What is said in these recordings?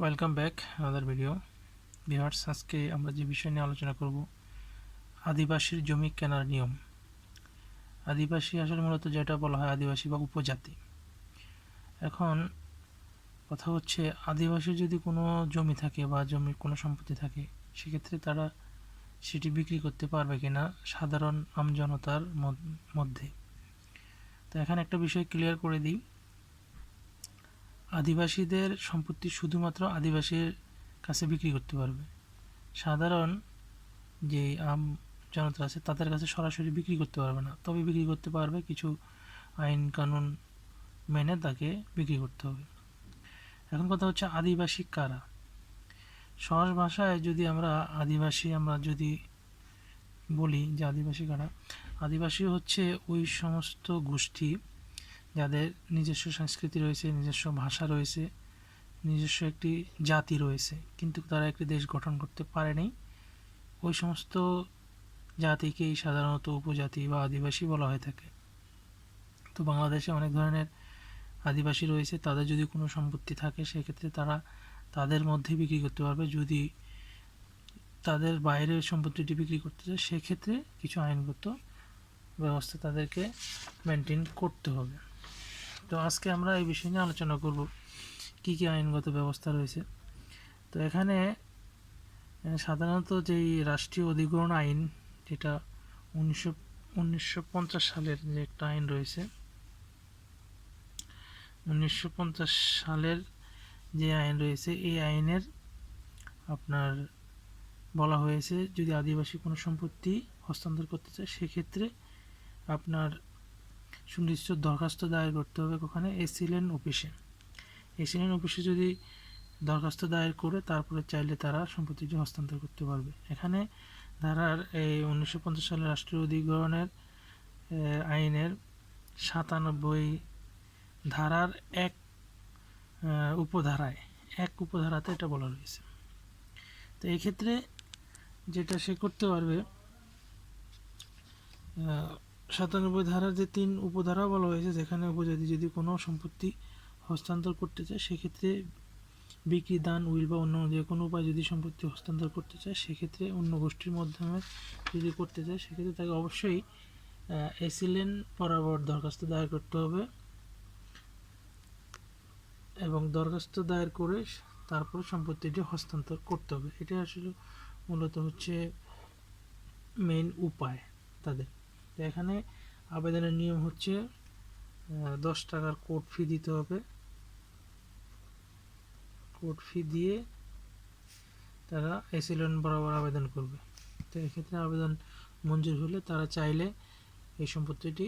Welcome back আমাদের video বিহার্স আজকে আমরা যে বিষয় নিয়ে আলোচনা করব, আদিবাসীর জমি কেনার নিয়ম। আদিবাসী আসলে মূলত যেটা বলা হয় আদিবাসী বা উপজাতি। এখন কথা হচ্ছে আদিবাসীর যদি কোনো জমি থাকে বা জমির কোনো সম্পত্তি থাকে, সেক্ষেত্রে তারা সেটি বিক্রি করতে পারবে কিনা সাধারণ আমজনতার মধ্যে। তো এখানে একটা বিষয় ক্লিয়ার করে দিই। আদিবাসীদের সম্পত্তি শুধুমাত্র আদিবাসীর কাছে বিক্রি করতে পারবে। সাধারণ যে আম জনতা আছে, তাদের কাছে সরাসরি বিক্রি করতে পারবে না। তবে বিক্রি করতে পারবে কিছু আইন কানুন মেনে তাকে বিক্রি করতে হবে। এখন কথা হচ্ছে আদিবাসী কারা? সহজ ভাষায় যদি আমরা আদিবাসী, আমরা যদি বলি যে আদিবাসী কারা, আদিবাসী হচ্ছে ওই সমস্ত গোষ্ঠী যাদের নিজস্ব সংস্কৃতি রয়েছে, নিজস্ব ভাষা রয়েছে, নিজস্ব একটি জাতি রয়েছে, কিন্তু তারা একটি দেশ গঠন করতে পারেনি ওই সমস্ত জাতিকেই সাধারণত উপজাতি বা আদিবাসী বলা হয়ে থাকে। তো বাংলাদেশে অনেক ধরনের আদিবাসী রয়েছে, তাদের যদি কোনো সম্পত্তি থাকে, সেক্ষেত্রে তারা তাদের মধ্যে বিক্রি করতে পারবে। যদি তাদের বাইরের সম্পত্তিটি বিক্রি করতে চায়, সেক্ষেত্রে কিছু আইনগত ব্যবস্থা তাদেরকে মেনটেন করতে হবে। তো আজকে আমরা এই বিষয় নিয়ে আলোচনা করব, কি কি আইনগত ব্যবস্থা রয়েছে। তো এখানে সাধারণত যেই রাষ্ট্রীয় অধিগ্রহণ আইন, যেটা উনিশশো উনিশশো সালের যে একটা আইন রয়েছে, উনিশশো পঞ্চাশ সালের যে আইন রয়েছে, এই আইনের আপনার বলা হয়েছে, যদি আদিবাসী কোনো সম্পত্তি হস্তান্তর করতে চায়, সেক্ষেত্রে আপনার সুনির্দিষ্ট দরখাস্ত দায়ের করতে হবে ওখানে এসিলেন অফিসে। এসিলেন অফিসে যদি দরখাস্ত দায়ের করে তারপরে চাইলে তারা সম্পত্তিটি হস্তান্তর করতে পারবে। এখানে ধারার এই উনিশশো পঞ্চাশ সালের রাষ্ট্রীয় অধিগ্রহণের আইনের সাতানব্বই ধারার এক উপধারায়, এক উপধারাতে এটা বলা রয়েছে তো এই ক্ষেত্রে যেটা সে করতে পারবে সাতানব্বই ধারার যে তিন উপধারা বলা হয়েছে, যেখানে উপজাতি যদি কোনো সম্পত্তি হস্তান্তর করতে চায়, সেক্ষেত্রে বিক্রি, দান, উইল বা অন্য যে কোনো উপায় যদি সম্পত্তি হস্তান্তর করতে চায়, সেক্ষেত্রে অন্য গোষ্ঠীর মাধ্যমে যদি করতে চায়, সেক্ষেত্রে তাকে অবশ্যই এসিলেন বরাবর দরখাস্ত দায়ের করতে হবে এবং দরখাস্ত দায়ের করে তারপর সম্পত্তিটি হস্তান্তর করতে হবে। এটা আসলে মূলত হচ্ছে মেইন উপায় তাদের। তো এখানে আবেদনের নিয়ম হচ্ছে দশ টাকার কোর্ট ফি দিতে হবে। কোর্ট ফি দিয়ে তারা এসিলন বরাবর আবেদন করবে। তো এক্ষেত্রে আবেদন মঞ্জুর হলে তারা চাইলে এই সম্পত্তিটি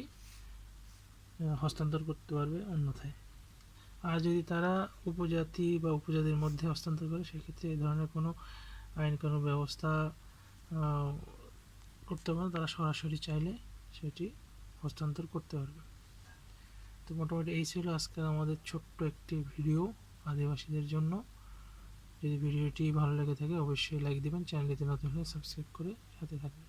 হস্তান্তর করতে পারবে অন্যথায়। আর যদি তারা উপজাতি বা উপজাতির মধ্যে হস্তান্তর করে, সেক্ষেত্রে এই ধরনের কোনো আইন, কোনো ব্যবস্থা করতে পারে তারা সরাসরি চাইলে সেটি হস্তান্তর করতে পারবে। তো মোটামুটি এই ছিল আজকে আমাদের ছোট্ট একটি ভিডিও আদিবাসীদের জন্য। যদি ভিডিওটি ভালো লেগে থাকে, অবশ্যই লাইক দেবেন। চ্যানেলটিতে নতুন হলে সাবস্ক্রাইব করে সাথে থাকবেন।